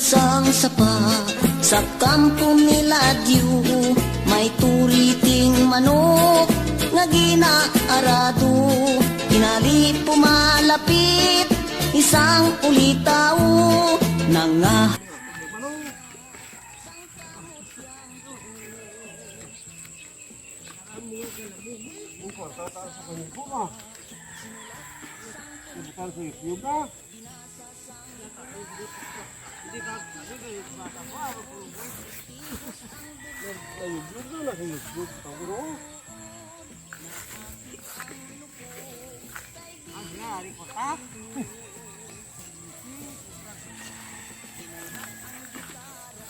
sang sapa. Sa kampo nila diyo May turiting manok Nga ginaarado. Kinali pumalapit Isang ulitaw Nanga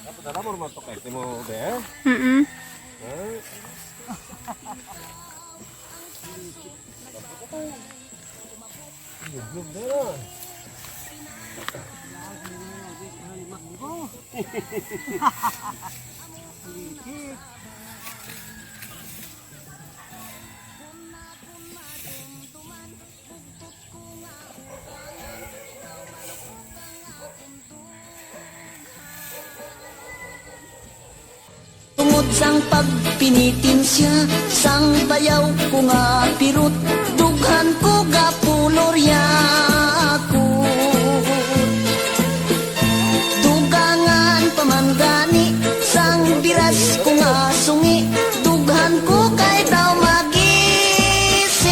Dapat alam mo naman to kahit mo, be. Mm-mm. Eh? Yun, be na. Tungod sang pagpinitin siya Sang bayaw ko nga pirut Dughan ko gapulorya ko Dugangan pamangani Sang biras ko nga sungi Dughan ko kay daw magising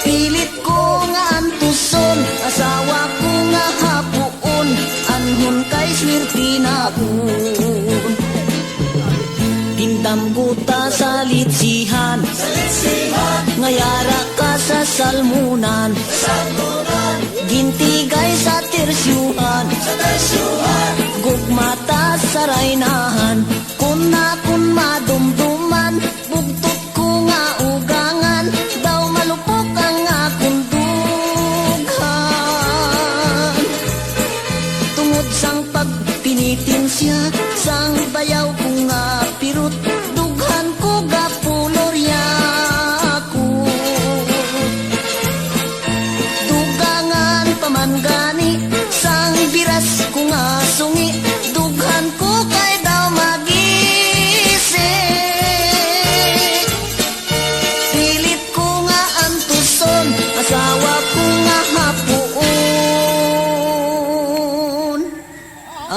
Pilit ko nga antuson Asawa ko nga hapuon Anhon kay swerte na kun Tindam guta sa litsihan Ngayara ka sa salmunan. Gintigay sa tersyuhan sa Kun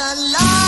a lot.